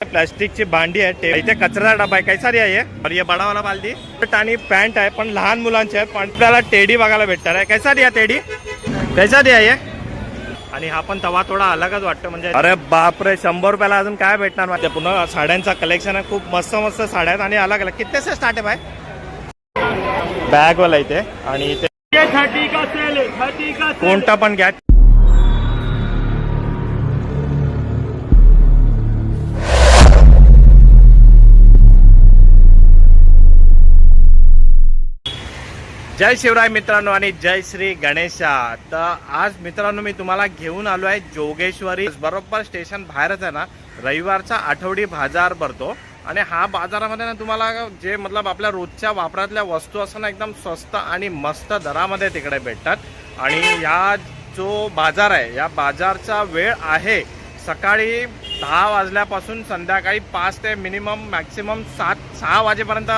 प्लास्टिकची भांडी आहे इथे कचरा डबा आहे कैसा रे आहे. ये? और ये बडा वाला बालदी शर्ट आणि पॅन्ट आहे पण लहान मुलांचे आहे पण आपल्याला टेडी बघायला भेटणार आहे. कैसा दिया टेडी? कैसा दिया ये? आणि हा पण तवा थोडा अलगच वाटतो म्हणजे अरे बापरे शंभर रुपयाला अजून काय भेटणार माझ्या पुन्हा साड्यांचा कलेक्शन आहे खूप मस्त मस्त साड्या आहेत आणि अलग अलग किती स्टार्ट आहे बाय बॅग वाला इथे. आणि इथे कोणता पण घ्या. जय शिवराय मित्रांनो आणि जय श्री गणेशा. तर आज मित्रांनो मी तुम्हाला घेऊन आलो आहे जोगेश्वरी. बरोबर स्टेशन बाहेरच आहे ना रविवारचा आठवडी बाजार भरतो. आणि हा बाजारामध्ये ना तुम्हाला जे मतलब आपल्या रोजच्या वापरातल्या वस्तू असं ना एकदम स्वस्त आणि मस्त दरामध्ये तिकडे भेटतात. आणि या जो बाजार आहे या बाजारचा वेळ आहे सकाळी दहा वाजल्यापासून संध्याकाळी पाच ते मिनिमम मॅक्सिमम सात सहा वाजेपर्यंत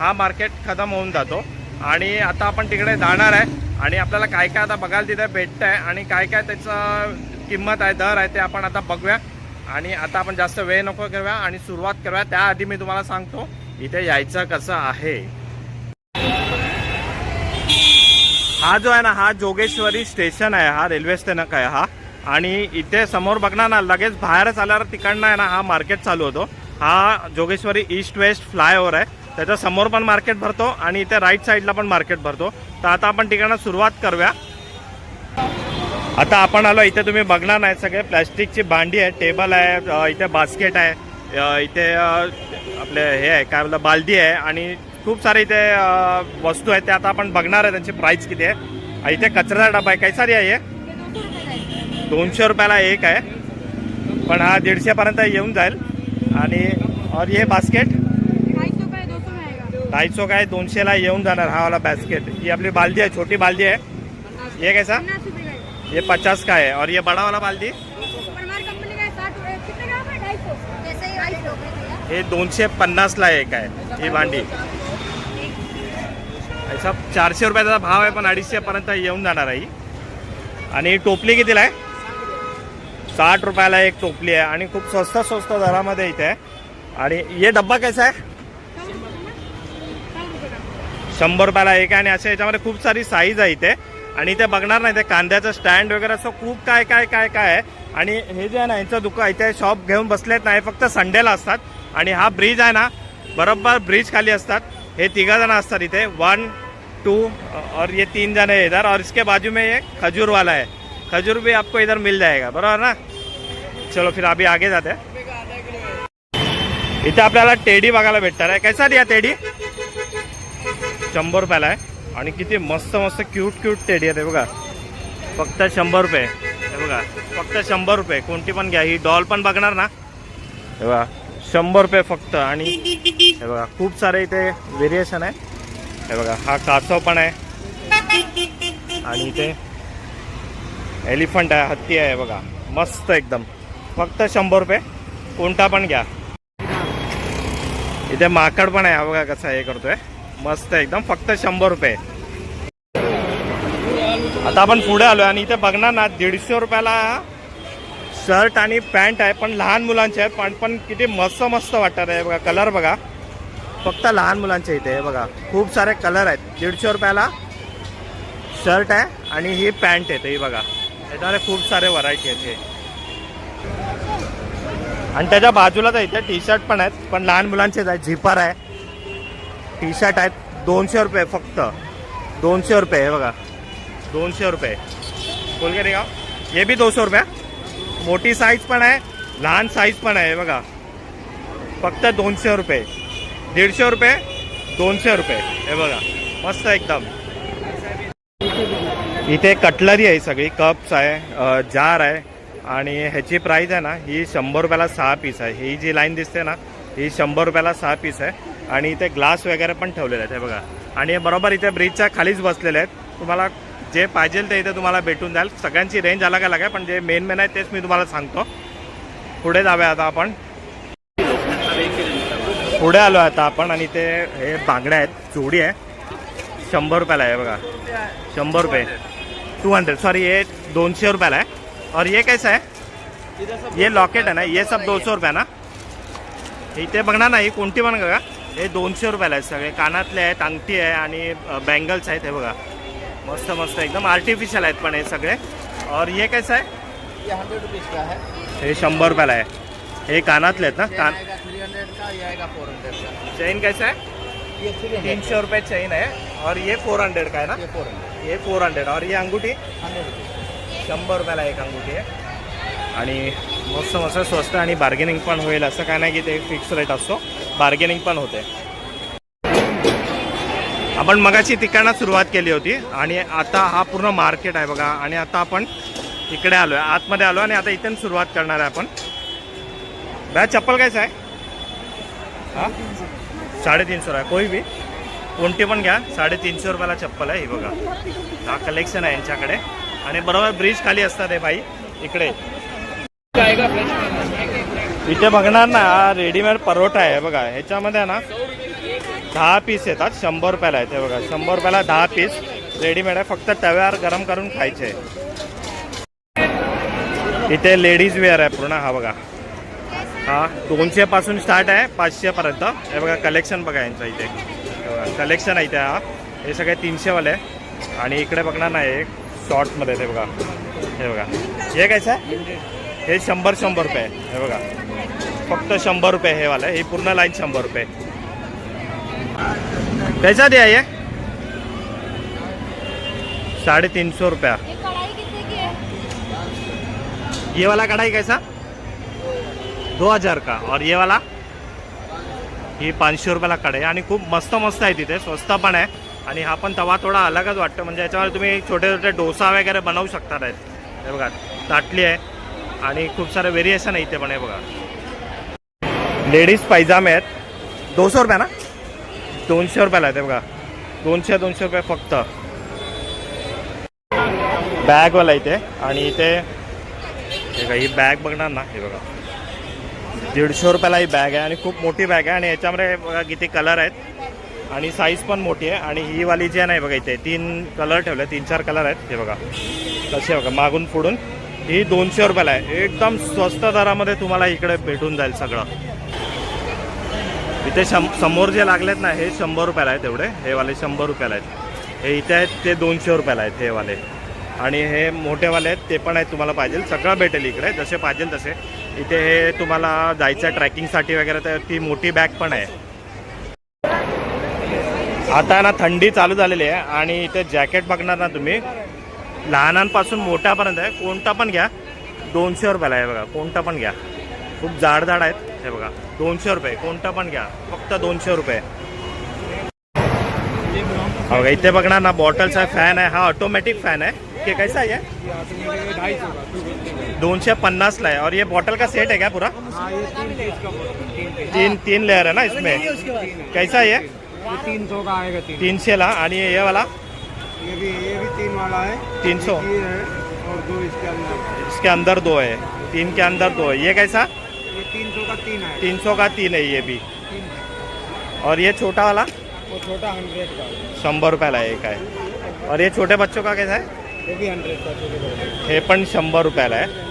हा मार्केट खतम होऊन जातो. आणि आता आपण तिकडे जाणार आहे. आणि आपल्याला काय काय आता बघायला तिथे भेटतं आहे आणि काय काय त्याचं किंमत आहे दर आहे ते आपण आता बघूया. आणि आता आपण जास्त वेळ नको करूया आणि सुरुवात करूया. त्याआधी मी तुम्हाला सांगतो इथे यायचं कसं आहे. हा जो आहे ना हा जोगेश्वरी स्टेशन आहे हा रेल्वे स्थानक आहे हा. आणि इथे समोर बघणार ना लगेच बाहेरच आल्यावर तिकडनं आहे ना हा मार्केट चालू होतो. हा जोगेश्वरी ईस्ट वेस्ट फ्लायओव्हर आहे. त्याच्यासमोर पण मार्केट भरतो आणि इथे राईट साईडला पण मार्केट भरतो. तर आता आपण ठिकाणं सुरुवात करूया. आता आपण आलो इथे तुम्ही बघणार नाही सगळे. प्लॅस्टिकची भांडी आहे टेबल आहे इथे बास्केट आहे इथे आपले हे आहे काय म्हणलं बालदी आहे आणि खूप सारे इथे वस्तू आहेत. त्या आता आपण बघणार आहे त्यांची प्राईस किती आहे. इथे कचऱ्याचा डबा आहे. काही सारी आहे हे दोनशे रुपयाला एक आहे. पण हा दीडशेपर्यंत येऊन जाईल. आणि और ये बास्केट में आएगा आहे काय? दोनशेला येऊन जाणार हा वाला बास्केट ही आपली बालदी आहे छोटी बालदी आहे. ये कैसा? ये पचास का है और ये बड़ा वाला बालदी? हे दोनशे पन्नासला एक आहे ही भांडी. ऐसा चारशे रुपयाचा भाव आहे पण अडीचशेपर्यंत येऊन जाणार आहे ही. आणि टोपली कितीला आहे? साठ रुपयाला एक टोपली आहे. आणि खूप स्वस्त स्वस्त दरामध्ये इथे आहे. आणि हे डब्बा कसा आहे? शंभर रुपयाला एक आहे आणि असे याच्यामध्ये खूप सारी साईज आहे इथे. आणि इथे बघणार नाही ते कांद्याचं स्टँड वगैरे असं खूप काय काय काय काय आहे. आणि हे जे आहे ना यांचं दुकान इथे शॉप घेऊन बसलेत नाही फक्त संडेला असतात. आणि हा ब्रिज आहे ना बरोबर ब्रिज खाली असतात. हे तिघा जण असतात इथे. वन टू और ये तीन जण आहे इधर. और इसके बाजू में ये खजूर वाला है खजूर भी आपको इधर मिल जाएगा बरोबर ना? चलो फिर अभी आगे जाते इथे आपल्याला टेडी बघायला भेटणार आहे. कैसा दिया टेडी? शंभर रुपयाला आहे. आणि किती मस्त मस्त क्यूट क्यूट टेडी आहे बघा. फक्त शंभर रुपये. हे बघा फक्त शंभर रुपये. कोणती पण घ्या. ही डॉल पण बघणार ना. हे बघा शंभर रुपये फक्त. आणि हे बघा खूप सारे इथे व्हेरिएशन आहे. हे बघा हा कासव पण आहे. आणि इथे एलिफंट आहे हत्ती आहे बघा. मस्त एकदम. फक्त शंभर रुपये. कोणता पण घ्या. इथे माकड पण आहे. हा बघा कसा हे करतोय. मस्त एकदम फक्त शंभर रुपये. आता आपण पुढे आलोय आणि इथे बघणार ना दीडशे रुपयाला शर्ट आणि पॅन्ट आहे पण लहान मुलांचे आहेत पण पण किती मस्त मस्त वाटतात आहे बघा कलर बघा. फक्त लहान मुलांचे इथे हे बघा. खूप सारे कलर आहेत. दीडशे रुपयाला शर्ट आहे आणि ही पॅन्ट आहे ही बघा. याच्यामध्ये खूप सारे व्हरायटी आहेत आणि त्याच्या बाजूलाच तर इथे टी शर्ट पण आहेत पण लहान मुलांचेच आहेत झिपर आहे. टी शर्ट आहेत. दोनशे रुपये फक्त. दोनशे रुपये हे बघा. दोनशे रुपये. बोल के का हे बी दोनशे रुपये मोठी साईज पण आहे लहान साईज पण आहे बघा. फक्त दोनशे रुपये. दीडशे रुपये दोनशे रुपये. हे बघा. मस्त एकदम. इथे कटलरी आहे सगळी कप्स आहे जार आहे. आणि ह्याची प्राईज आहे ना ही शंभर रुपयाला सहा पीस आहे. ही जी लाईन दिसते ना ही शंभर रुपयाला सहा पीस आहे. आणि इथे ग्लास वगैरे पण ठेवलेले आहेत हे बघा. आणि हे बरोबर इथे ब्रिजच्या खालीच बसलेले आहेत. तुम्हाला जे पाहिजे ते इथे तुम्हाला भेटून जाईल. सगळ्यांची रेंज अलग अलग आहे पण जे मेन मेन आहे तेच मी तुम्हाला सांगतो. पुढे जाऊया आता आपण. पुढे आलो आता आपण आणि ते हे बांगड्या आहेत जोडी आहे. शंभर रुपयाला आहे बघा. शंभर रुपये. टू हंड्रेड सॉरी ये दोनशे रुपयाला है और ये कैसा है? ये लॉकेट है ना? ये सब दो सौ रुपये ना? इथे बघणार नाही. कोणती पण का हे दोनशे रुपयाला आहेत सगळे. कानातले आहेत अंगठी आहे आणि बँगल्स आहेत हे बघा. मस्त मस्त एकदम आर्टिफिशियल आहेत पण हे सगळे. और ये कैसा आहे? ये हंड्रेड रुपीज़ का है हे शंभर रुपयाला आहे. हे कानातले आहेत ना? कान थ्री हंड्रेड का ये आएगा फोर हंड्रेड का चेन कैसा आहे? तीनशे रुपये चेन आहे. और ये फोर हंड्रेड का आहे ना? ये फोर हंड्रेड ये फोर हंड्रेड और ये अंगूठी? हंड्रेड रुपीज़ शंभर रुपयाला एक अंगुठी आहे. आणि मस्त मस्त स्वस्त आणि बार्गेनिंग पण होईल असं काय नाही की ते फिक्स रेट असतो. बार्गेनिंग पण होते. आपण मगाची तिकडनं सुरुवात केली होती आणि आता हा पूर्ण मार्केट आहे बघा. आणि आता आपण इकडे आलो आहे आतमध्ये आलो आणि आता इथून सुरुवात करणार आहे आपण. बॅ चप्पल कायच आहे हां? साडेतीनशे रुपये. कोई बी कोणती पण घ्या. साडेतीनशे रुपयाला चप्पल आहे ही बघा. हा कलेक्शन आहे यांच्याकडे. आणि बरोबर ब्रिज खाली असतात हे बाई. इकडे. इथे बघणार ना हा रेडीमेड परोठा आहे बघा. ह्याच्यामध्ये आहे ना दहा पीस येतात शंभर रुपयाला येते बघा. शंभर रुपयाला दहा पीस रेडीमेड आहे. फक्त तव्यावर गरम करून खायचे. इथे लेडीज वेअर आहे पूर्ण हा बघा. हा दोनशे पासून स्टार्ट आहे पाचशे पर्यंत. हे बघा कलेक्शन बघा यांचं इथे. कलेक्शन आहे इथे हा. हे सगळे तीनशेवाले. आहे आणि इकडे बघणार ना एक शॉर्टमध्ये ते बघा. हे बघा. हे कायचं आहे हे शंभर शंभर रुपये. आहे. हे बघा. फक्त शंभर रुपये हे वाला. हे पूर्ण लाईन शंभर रुपये. कैसा दिया ये साढ़े तीन सौ रुपया ये है वाला कढ़ाई कैसा? दो हजार का. और ये वाला? ही पाचशे रुपयाला कढई. आणि खूप मस्त मस्त आहे तिथे. स्वस्त पण आहे. आणि हा पण तवा थोडा अलगच वाटतो. म्हणजे याच्यावर तुम्ही छोटे छोटे डोसा वगैरे बनवू आहेत हे बघा. ताटली आहे. आणि खूप सारे व्हेरिएशन आहे इथे पण हे बघा. लेडीज पायजामे आहेत. दोनशे रुपये ना? दोनशे रुपयाला आहे ते बघा. दोनशे दोनशे रुपये फक्त. बॅगवाला इथे. आणि इथे हे बघा ही बॅग बघणार ना हे बघा. दीडशे रुपयाला ही बॅग आहे आणि खूप मोठी बॅग आहे. आणि याच्यामध्ये बघा किती कलर आहेत. आणि साईज पण मोठी आहे. आणि ही वाली जी आहे ना हे बघा इथे तीन कलर ठेवले तीन चार कलर आहेत हे बघा. कसे बघा मागून पुढून. ही दोनशे रुपयाला आहे. एकदम स्वस्त दरामध्ये तुम्हाला इकडे भेटून जाईल सगळं. इथे शं समोर जे लागलेत ना हे शंभर रुपयाला आहेत तेवढे हे वाले शंभर रुपयाला आहेत. हे इथे आहेत ते दोनशे रुपयाला आहेत हे वाले. आणि हे मोठेवाले आहेत ते पण आहेत तुम्हाला पाहिजे. सगळं भेटेल इकडे जसे पाहिजे तसे. इथे हे तुम्हाला जायचं ट्रॅकिंगसाठी वगैरे तर ती मोठी बॅग पण आहे. आता ना थंडी चालू झालेली आहे आणि इथे जॅकेट बघणार ना तुम्ही. लहानांपासून मोठ्यापर्यंत आहे. कोणता पण घ्या. दोनशे रुपयाला आहे बघा. कोणता पण घ्या. खूप जाड जाड आहेत. हे बघा. दोनशे रुपये. कोणता पण घ्या. फक्त दोनशे रुपये. हो बघा इथे बघणार ना बॉटलचा फॅन आहे. हा ऑटोमॅटिक फॅन आहे. ते कैसा आहे? दोनशे पन्नासला आहे. और ये बॉटल का सेट है क्या पूरा? तीन तीन लेयर है ना इसमें? कैसा है ये? तीन सौ का आएगा आणि ये वाला? ये भी ये भी तीन वाला है। तीन सौ? ये है और दो इसके अंदर इसके अंदर दो है। तीन के अंदर दो है। ये कैसा? ये तीन सौ का तीन है। तीन सौ का तीन है ये भी। और ये छोटा वाला? वो छोटा हंड्रेड का शंभर रुपयाला एक आहे और ये छोटे बच्चों का कैसा है? वो भी हंड्रेड का छोटे हे पण शंभर रुपयाला आहे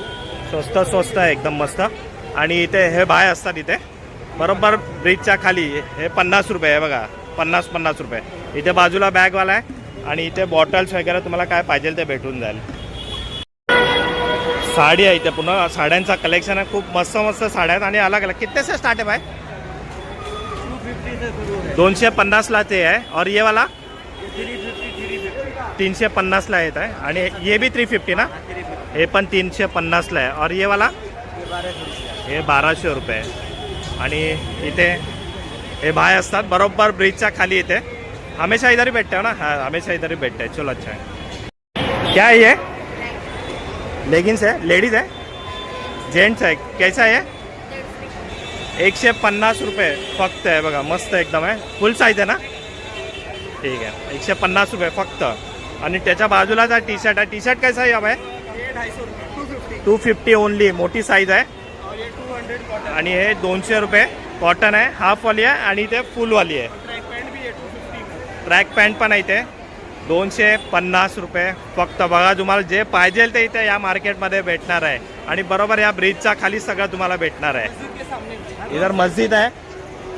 स्वस्त स्वस्त आहे एकदम मस्त. आणि इथे हे बाय असतात इथे. बरोबर ब्रिजच्या खाली. हे पन्नास रुपये आहे बघा. पन्नास पन्नास रुपये. इथे बाजूला बॅगवाला आहे. आणि इथे बॉटल्स वगैरे तुम्हाला काय पाहिजे ते भेटून जाईल. साडी आहे इथे पुन्हा साड्यांचा कलेक्शन आहे. खूप मस्त मस्त साड्या आहेत आणि अलग अलग. कितने से स्टार्ट आहे भाई? दोनशे पन्नासला ते आहे. और ये वाला? तीनशे पन्नासला येत आहे. आणि ये बी थ्री फिफ्टी ना? हे पण तीनशे पन्नासला आहे. और ये वाला? हे बाराशे रुपये. आणि इथे हे भाय असतात. बरोबर ब्रिजच्या खाली इथे. हमेशा इधर ही बैठते हो ना? हाँ हमेशा इधर ही भेटते चलो अच्छा है। क्या है ये? लेगिन्स है? लेडीज है? जेंट्स है? कैसा है एकशे पन्नास रुपये फक्त आहे बघा मस्त एकदम आहे फुल साईज आहे ना? ठीक आहे एकशे पन्नास रुपये फक्त। आणि त्याच्या बाजूलाच हा टी शर्ट आहे. टी शर्ट कैसा आहे आहे टू फिफ्टी ओनली मोठी साईज आहे. आणि हे दोनशे रुपये कॉटन आहे. हाफवाली आहे आणि ते फुलवाली आहे. ट्रॅक पॅन्ट पण आहे इथे. दोनशे पन्नास रुपये. फक्त बघा तुम्हाला जे पाहिजे ते इथे या मार्केटमध्ये भेटणार आहे. आणि बरोबर या ब्रिजच्या खाली सगळं तुम्हाला भेटणार आहे. इधर मस्जिद आहे.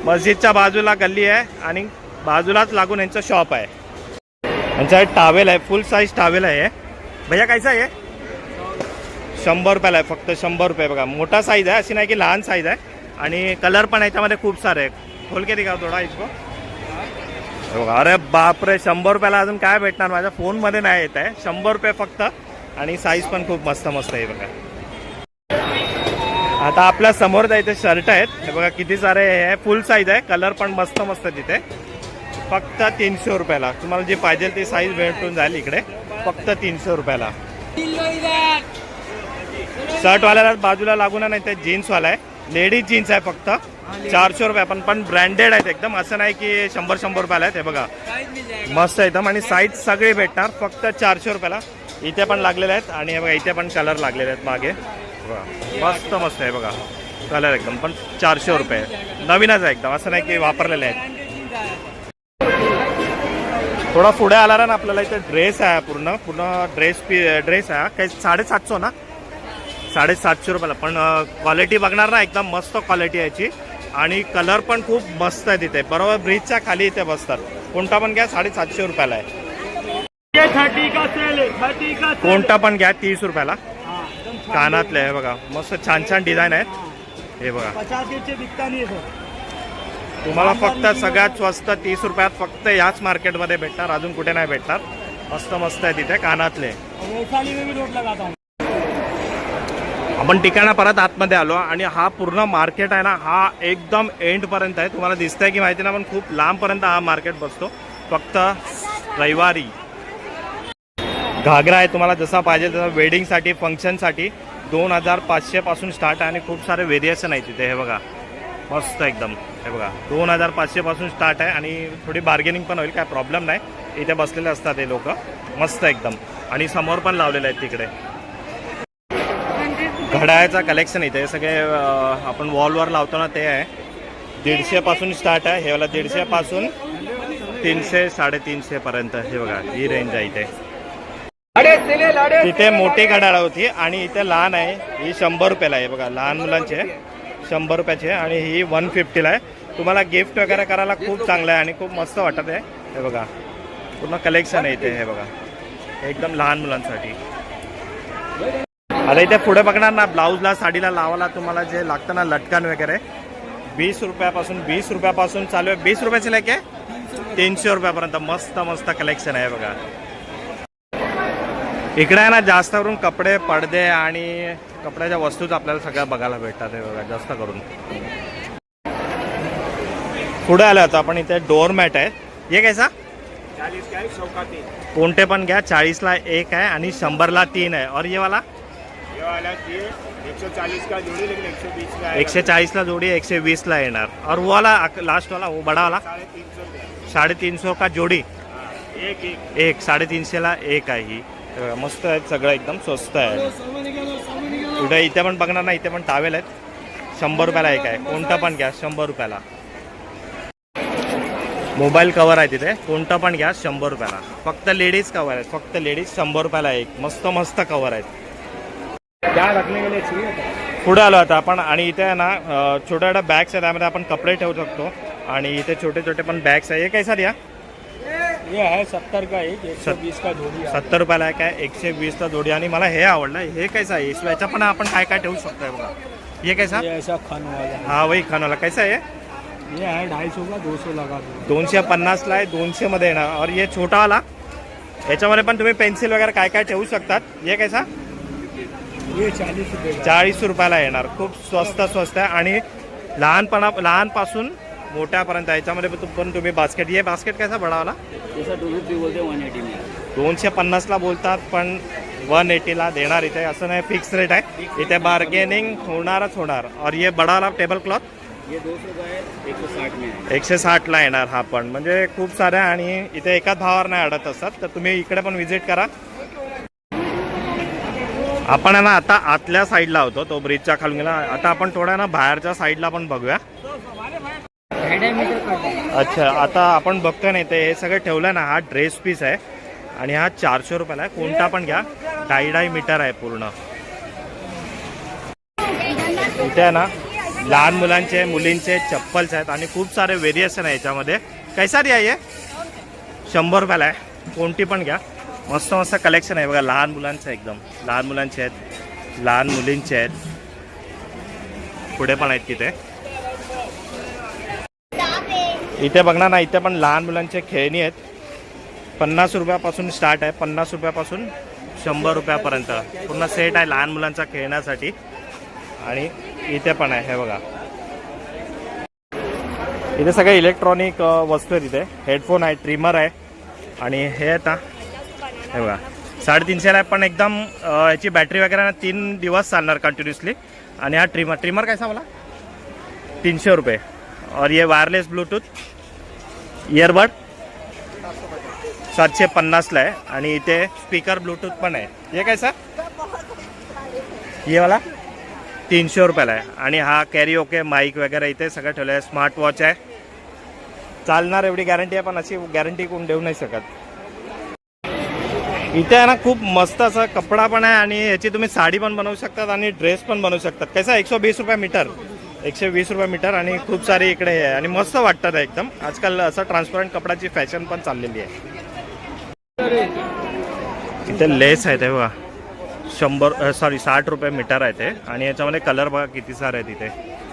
मस्जिदच्या बाजूला गल्ली आहे आणि बाजूलाच लागून यांचं शॉप आहे. यांचा टावेल आहे. फुल साईज टावेल आहे हे. भैया कायचा आहे हे? शंभर रुपयाला आहे. फक्त शंभर रुपये बघा. मोठा साईज आहे. अशी नाही की लहान साईज आहे. आणि कलर पण याच्यामध्ये खूप सारे आहे खोल के दिखाव थोडा इसको. अरे बापरे शंभर रुपयाला अजून काय भेटणार? माझ्या फोनमध्ये नाही येत आहे. शंभर रुपये फक्त आणि साईज पण खूप मस्त मस्त आहे बघा. आता आपल्यासमोर इथे शर्ट आहेत. हे बघा किती सारे हे फुल साईज आहे. कलर पण मस्त मस्त तिथे. फक्त तीनशे रुपयाला. तुम्हाला जे पाहिजे ती साईज भेटून जाईल इकडे. फक्त तीनशे रुपयाला. शर्टवाल्याला बाजूला लागून नाही ते जीन्सवाला आहे. लेडीज जीन्स आहे फक्त. चारशे रुपये पण पण ब्रँडेड आहेत एकदम. असं नाही की शंभर शंभर रुपयाला आहेत. हे बघा. मस्त आहे एकदम. आणि साईज सगळे भेटणार. फक्त चारशे रुपयाला. इथे पण लागलेले आहेत. आणि हे बघा इथे पण कलर लागलेले आहेत मागे. मस्त मस्त आहे बघा. कलर एकदम. पण चारशे रुपये. नवीनच आहे एकदम. असं नाही की वापरलेले आहेत. थोडा पुढे आला ना आपल्याला इथे ड्रेस आहे पूर्ण. पूर्ण ड्रेस पी ड्रेस आहे. काही साडेसातशे ना? साडेसातशे रुपयाला. पण क्वालिटी बघणार ना. एकदम मस्त क्वालिटी आहे याची. आणि कलर पण खूप मस्त आहे तिथे बरोबर ब्रिजच्या खाली इथे बसतात. कोणता पण घ्या साडेसातशे रुपयाला आहे. कोणता पण घ्या तीस रुपयाला. कानातले आहे बघा. मस्त छान छान डिझाईन आहेत हे. बघा. तुम्हाला फक्त सगळ्यात स्वस्त तीस रुपयात फक्त याच मार्केटमध्ये भेटणार अजून कुठे नाही भेटणार. मस्त मस्त आहे तिथे कानातले और वैशाली में भी रोड लगाता हूँ आपण ठिकाणा परत आतमध्ये आलो आणि हा पूर्ण मार्केट आहे ना हा एकदम एंडपर्यंत आहे. तुम्हाला दिसतंय की माहिती ना पण खूप लांबपर्यंत हा मार्केट बसतो. फक्त रविवारी. घागरा आहे तुम्हाला जसा पाहिजे तसा वेडिंगसाठी फंक्शनसाठी दोन हजार पाचशेपासून स्टार्ट आहे आणि खूप सारे व्हेरिएशन आहे तिथे हे बघा. मस्त एकदम. हे बघा दोन हजार पाचशेपासून स्टार्ट आहे आणि थोडी बार्गेनिंग पण होईल काय प्रॉब्लेम नाही. इथे बसलेले असतात हे लोक. मस्त एकदम. आणि समोर पण लावलेले आहेत तिकडे. घड्याळाचा कलेक्शन इथे सगळे आपण वॉलवर लावतो ना ते आहे. दीडशेपासून स्टार्ट आहे हे वाला दीडशेपासून तीनशे साडेतीनशेपर्यंत हे बघा ही रेंज आहे इथे. तिथे मोठी घड्याळ होती आणि इथे लहान आहे ही शंभर रुपयाला आहे बघा लहान मुलांचे शंभर रुपयाचे आणि ही वन फिफ्टीला आहे. तुम्हाला गिफ्ट वगैरे करायला खूप चांगलं आहे आणि खूप मस्त वाटत आहे. हे बघा पूर्ण कलेक्शन आहे इथे हे बघा. एकदम लहान मुलांसाठी. आता इथे पुढे बघणार ना ब्लाऊजला साडीला लावायला तुम्हाला जे लागतं ना लटकन वगैरे. वीस रुपयापासून वीस रुपयापासून चालू आहे. वीस रुपयाचे लेके तीनशे रुपयापर्यंत मस्त मस्त कलेक्शन आहे बघा. इकडे आहे ना जास्त करून कपडे पडदे आणि कपड्याच्या वस्तूच आपल्याला सगळ्या बघायला भेटतात हे बघा जास्त करून. पुढे आलो आता आपण इथे डोअर मॅट आहे. हे कैसा कोणते पण घ्या चाळीसला एक आहे आणि शंभरला तीन आहे. और ये वाला? वाला ये एक सौ चालीस का जोड़ी लेकिन एक सौ बीस का एकशे चाळीसला जोडी एकशे वीसला येणार. और वो वाला लास्ट वाला वो बडा वाला साढ़े तीन सौ रुपये साडेतीनशे का जोडी? एक एक. एक साडेतीनशेला एक आहे ही. हे मस्त आहेत सगळं एकदम स्वस्त आहे इथे इथे पण बघणार ना इथे पण टावेल आहेत. शंभर रुपयाला एक आहे. कोणता पण घ्या शंभर रुपयाला. मोबाईल कवर आहे तिथे. कोणता पण घ्या शंभर रुपयाला. फक्त लेडीज कवर आहेत. फक्त लेडीज शंभर रुपयाला एक. मस्त मस्त कवर आहेत क्या रखने के लिए चाहिए होता पुढे आलो आता आपण. आणि इथे आहे ना छोट्या छोट्या बॅग्स आहेत त्यामध्ये आपण कपडे ठेवू शकतो. आणि इथे छोटे छोटे पण बॅग्स आहे. हे कैसा द्या ये? है सत्तर का एक एक सौ बीस का जोड़ी है सत्तर रुपयाला आहे काय? एकशे वीसला जोडी. आणि मला हे आवडलं. हे कैसा आहे याच्या पण आपण काय काय ठेवू शकतो हे बघा. हे कैसा ये ऐसा खान वाला हा वही खानवाला. कैसा आहे ये है ढाई सौ का दो सौ लगा दो दोनशे पन्नासला आहे दोनशे मध्ये येणार. और ये छोटावाला याच्यामध्ये पण तुम्ही पेन्सिल वगैरे काय काय ठेवू शकतात. हे कैसा ये चाळीस रुपयाला येणार. खूप स्वस्त स्वस्त आहे आणि लहानपणा लहानपासून मोठ्यापर्यंत याच्यामध्ये पण तुम्ही बास्केट ये बास्केट कैसा बडावाला दोनशे पन्नासला बोलतात पण वन एटीला देणार इथे. असं नाही फिक्स रेट आहे. इथे बार्गेनिंग होणारच होणार. और ये बडावाला टेबल क्लॉथ है है. एकशे साठला येणार हा पण. म्हणजे खूप साऱ्या आणि इथे एकाच भावावर नाही अडत असतात तर तुम्ही इकडे पण व्हिजिट करा. आपण आहे ना आता आतल्या साईडला होतो तो ब्रिजच्या खालून गेला. आता आपण थोड्या ना बाहेरच्या साईडला पण बघूया. अच्छा आता आपण बघतोय ना ते हे सगळं ठेवलं ना हा ड्रेस पीस आहे. आणि हा चारशे रुपयाला आहे. कोणता पण घ्या. ढाई ढाई मीटर आहे पूर्ण. इथे आहे ना लहान मुलांचे मुलींचे चप्पल्स आहेत आणि खूप सारे व्हेरिएशन आहे याच्यामध्ये. कैसा रिया हे शंभर रुपयाला आहे. कोणती पण घ्या. मस्त मस्त कलेक्शन आहे. बघा लहान मुलांचं एकदम. लहान मुलांचे आहेत. लहान मुलींचे आहेत. पुढे पण आहेत तिथे. इथे बघणार ना इथे पण लहान मुलांचे खेळणी आहेत. पन्नास रुपयापासून स्टार्ट आहे. पन्नास रुपयापासून शंभर रुपयापर्यंत. पूर्ण सेट आहे लहान मुलांचा खेळण्यासाठी. आणि इथे पण आहे हे बघा. इथे सगळे इलेक्ट्रॉनिक वस्तू आहेत इथे. हेडफोन आहे ट्रिमर आहे. आणि हे आता हे बघा. साडेतीनशेला आहे पण एकदम याची बॅटरी वगैरे तीन दिवस चालणार कंटिन्युअसली आणि हा ट्रिमर ट्रिमर काय बोला तीनशे रुपये. और ये वायरलेस ब्लूटूथ इयरबड सातशे पन्नासला आहे. आणि इथे स्पीकर ब्लूटूथ पण आहे. हे काय सर ये वाला? तीनशे रुपयाला आहे. आणि हा कॅरी ओके माईक वगैरे इथे सगळं ठेवलं आहे स्मार्ट वॉच आहे. चालणार एवढी गॅरंटी आहे पण अशी गॅरंटी कोण देऊ नाही शकत. इथे आहे ना खूप मस्त असा कपडा पण आहे आणि याची तुम्ही साडी पण बनवू शकतात आणि ड्रेस पण बनवू शकतात. कसं एकशे वीस रुपये मीटर. एकशे वीस रुपये मीटर आणि खूप सारी इकडे हे आहे आणि मस्त वाटतात एकदम. आजकाल असं ट्रान्सपरंट कपड्याची फॅशन पण चाललेली आहे. इथे लेस आहे ते बघा. शंभर सॉरी साठ रुपये मीटर आहे ते. आणि याच्यामध्ये कलर बघा किती सारे आहेत इथे.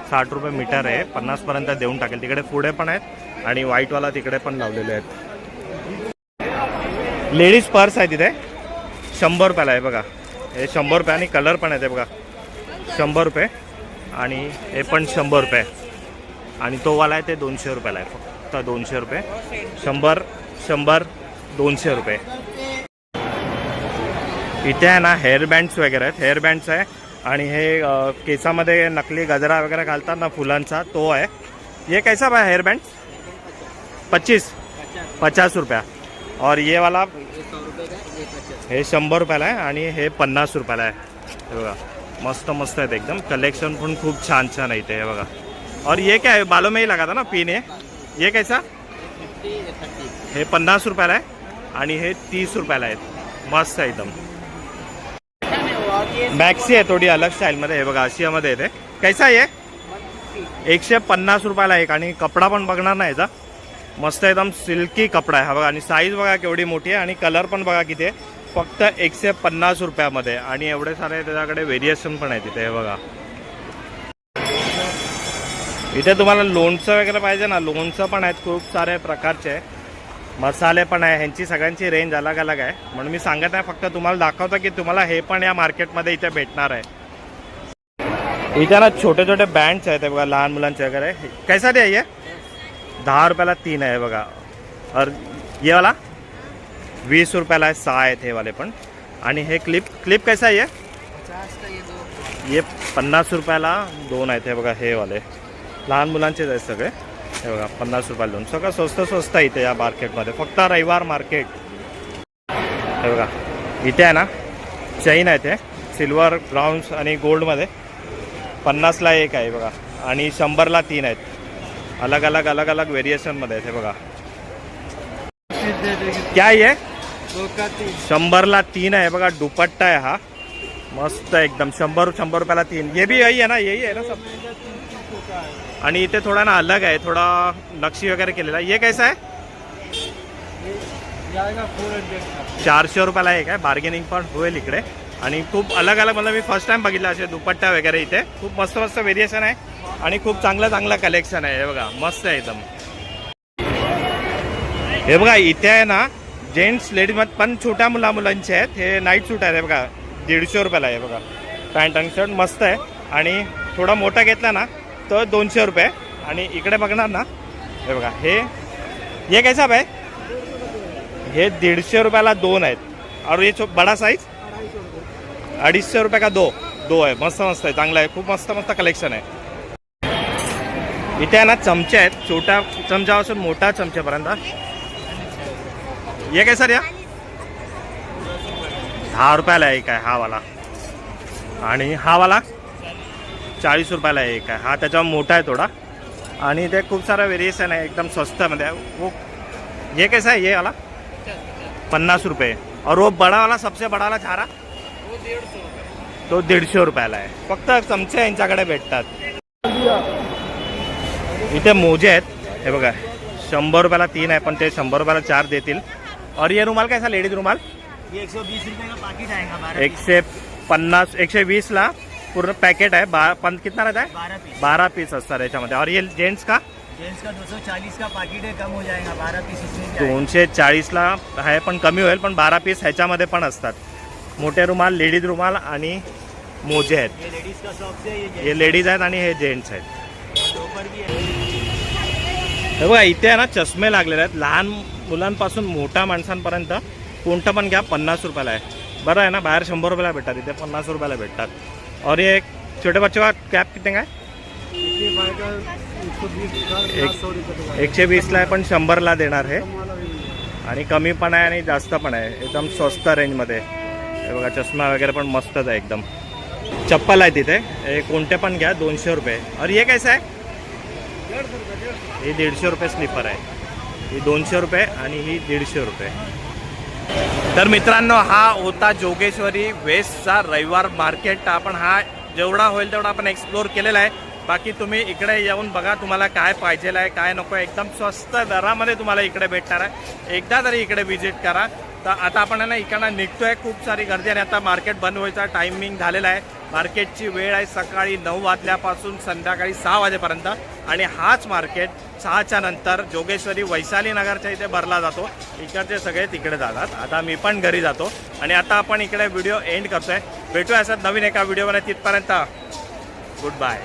साठ रुपये मीटर आहे. पन्नासपर्यंत देऊन टाकेल. तिकडे पुढे पण आहेत आणि व्हाईटवाला तिकडे पण लावलेले आहेत. लेडीज पर्स आहे तिथे शंभर रुपयाला आहे बघा. हे शंभर रुपये आणि कलर पण आहे ते बघा. शंभर रुपये आणि हे पण शंभर रुपये. आणि तो वाला आहे ते दोनशे रुपयाला आहे. फक्त दोनशे रुपये. शंभर शंभर दोनशे रुपये. इथे आहे ना हेअर बँड्स वगैरे आहेत. हेअर बँड्स आहे. आणि हे केसामध्ये नकली गजरा वगैरे घालतात ना फुलांचा तो आहे. ये कैसा भाई हेअर बँड पच्चीस. पचास रुपया. और ये वाला हे शंभर रुपयाला आहे आणि हे पन्नास रुपयाला आहे. हे बघा मस्त मस्त आहेत एकदम. कलेक्शन पण खूप छान छान आहे इथे हे बघा. और ये क्या है? बालों में ही लगा था ना पिन है ये कैसा? हे पन्नास रुपयाला आहे आणि हे तीस रुपयाला आहेत. मस्त आहे एकदम. मॅक्सी आहे थोडी अलग स्टाईलमध्ये हे बघा आशियामध्ये येते कैसा आहे एकशे पन्नास रुपयाला एक आणि कपडा पण बघणार नाही याचा. मस्त एकदम सिल्की कपडा आहे हा बघा. आणि साईज बघा केवढी मोठी आहे आणि कलर पण बघा किती आहे. फक्त एकशे पन्नास रुपयामध्ये. आणि एवढे सारे त्याच्याकडे व्हेरिएशन पण आहे तिथे हे बघा. इथे तुम्हाला लोणचं वगैरे पाहिजे ना लोणचं पण आहेत खूप सारे प्रकारचे. मसाले पण आहे ह्यांची सगळ्यांची रेंज अलग अलग आहे. म्हणून मी सांगत नाही फक्त तुम्हाला दाखवतो की तुम्हाला हे पण या मार्केटमध्ये इथे भेटणार आहे. इथे ना छोटे छोटे बँड्स आहेत बघा लहान मुलांचे वगैरे. कैसा दे ये दहा रुपयाला तीन आहे बघा. और ये वाला. वीस रुपयाला आहे सहा आहेत हे वाले पण. आणि हे क्लिप क्लिप कैसा आहे ये? पन्नास रुपयाला दोन आहेत हे बघा हे वाले. लहान मुलांचेच आहेत सगळे. हे बघा पन्नास रुपयाला दोन. सगळं स्वस्त स्वस्त आहे इथे या मार्केटमध्ये फक्त रविवार मार्केट हे बघा इथे आहे ना चैन आहे ते सिल्वर ब्राऊन्स आणि गोल्डमध्ये पन्नासला एक आहे बघा. आणि शंभरला तीन आहेत. अलग अलग अलग अलग व्हेरिएशनमध्ये आहेत हे बघा. क्या आहे शंभरला तीन आहे बघा दुपट्टा आहे हा. मस्त एकदम. शंभर शंभर रुपयाला तीन. ये भी यही आहे ना यही आहे ना सब? आणि इथे थोडा ना अलग आहे थोडा नक्षी वगैरे केलेला ये कैसा आहे चारशे रुपयाला एक आहे बार्गेनिंग पण होईल इकडे. आणि खूप अलग अलग मला मी फर्स्ट टाइम बघितलं असे दुपट्टा वगैरे इथे. खूप मस्त मस्त व्हेरिएशन आहे. आणि खूप चांगलं चांगलं कलेक्शन आहे. हे बघा मस्त आहे एकदम. हे बघा इथे आहे ना जेंट्स लेडीजमध्ये पण छोट्या मुला मुलांचे आहेत. हे नाईट सूट आहे हे बघा दीडशे रुपयाला आहे बघा. पॅन्ट आणि शर्ट मस्त आहे. आणि थोडा मोठा घेतला ना तर दोनशे रुपये. आणि इकडे बघणार ना हे बघा हे हे कैसा आहे? हे दीडशे रुपयाला दोन आहेत. और हे छो बडा साईज अडीचशे रुपये का दो? दो आहे. मस्त मस्त आहे. चांगलं आहे. खूप मस्त मस्त कलेक्शन आहे. इथे आहे ना चमचे आहेत. छोट्या चमच्यापासून मोठा चमच्यापर्यंत. ये काय सर या. दहा रुपयाला एक आहे हा वाला. आणि हा वाला चाळीस रुपयाला एक आहे. हा त्याच्यावर मोठा आहे थोडा. आणि ते खूप सारा व्हेरिएशन आहे एकदम स्वस्तमध्ये आहे. वो ये कैसा है ये वाला. पन्नास रुपये. और वो बड़ा वाला सबसे बड़ा वाला चारा? तो दीडशे रुपयाला आहे. फक्त चमचे यांच्याकडे भेटतात. इथे मोजे आहेत. हे बघा शंभर रुपयाला तीन आहे पण ते शंभर रुपयाला चार देतील. और ये रुमाल कैसा लेडीज रुमाल? एकशे पन्नास एकशे वीसला पूर्ण पॅकेट आहे. बा पण कितना रहता है? पीस बारा पीस असतात याच्यामध्ये और ये जेंट्स का? जेंट्स का दो सौ चालीस का पैकेट है कम हो जाएगा. बारह पीस इसमें। दोनशे चाळीसला आहे पण कमी होईल पण बारा पीस ह्याच्यामध्ये पण असतात. मोठे रुमाल लेडीज रुमाल आणि मोजे आहेत. ये लेडीज का शॉप से ये हे लेडीज आहेत आणि हे जेंट्स आहेत. भी है. हे बघा इथे आहे ना चष्मे लागलेले आहेत. लहान मुलांपासून मोठ्या माणसांपर्यंत कोणतं पण घ्या पन्नास रुपयाला आहे. बरं आहे ना बाहेर शंभर रुपयाला भेटतात इथे पन्नास रुपयाला भेटतात. और ये छोटे बच्चे का कॅप किती काय एकशे वीसला आहे पण शंभरला देणार हे. आणि कमी पण आहे आणि जास्त पण आहे. एकदम स्वस्त रेंजमध्ये हे बघा चष्मा वगैरे पण मस्तच आहे एकदम. चप्पल आहे तिथे. कोणते पण घ्या दोनशे रुपये. और हे कैसा आहे? ही दीडशे रुपये स्लीपर आहे. ही दोनशे रुपये आणि ही दीडशे रुपये. तर मित्रांनो हा होता जोगेश्वरी वेस्टचा रविवार मार्केट. आपण हा जेवढा होईल तेवढा आपण एक्सप्लोर केलेला आहे. बाकी तुम्ही इकडे येऊन बघा तुम्हाला काय पाहिजे आहे काय नको आहे. एकदम स्वस्त दरामध्ये तुम्हाला इकडे भेटणार आहे. एकदा तरी इकडे व्हिजिट करा. तर आता आपण आहे ना इकडनं निघतोय. खूप सारी गर्दी आणि आता मार्केट बंद व्हायचा टायमिंग झालेला आहे. मार्केटची वेळ आहे सकाळी नऊ वाजल्यापासून संध्याकाळी सहा वाजेपर्यंत. आणि हाच मार्केट सहाच्या नंतर जोगेश्वरी वैशाली नगरच्या इथे भरला जातो. इकडचे सगळे तिकडे जातात. आता मी पण घरी जातो. आणि आता आपण इकडे व्हिडिओ एंड करतोय. भेटूया असं नवीन एका व्हिडिओमध्ये. तिथपर्यंत. Good bye.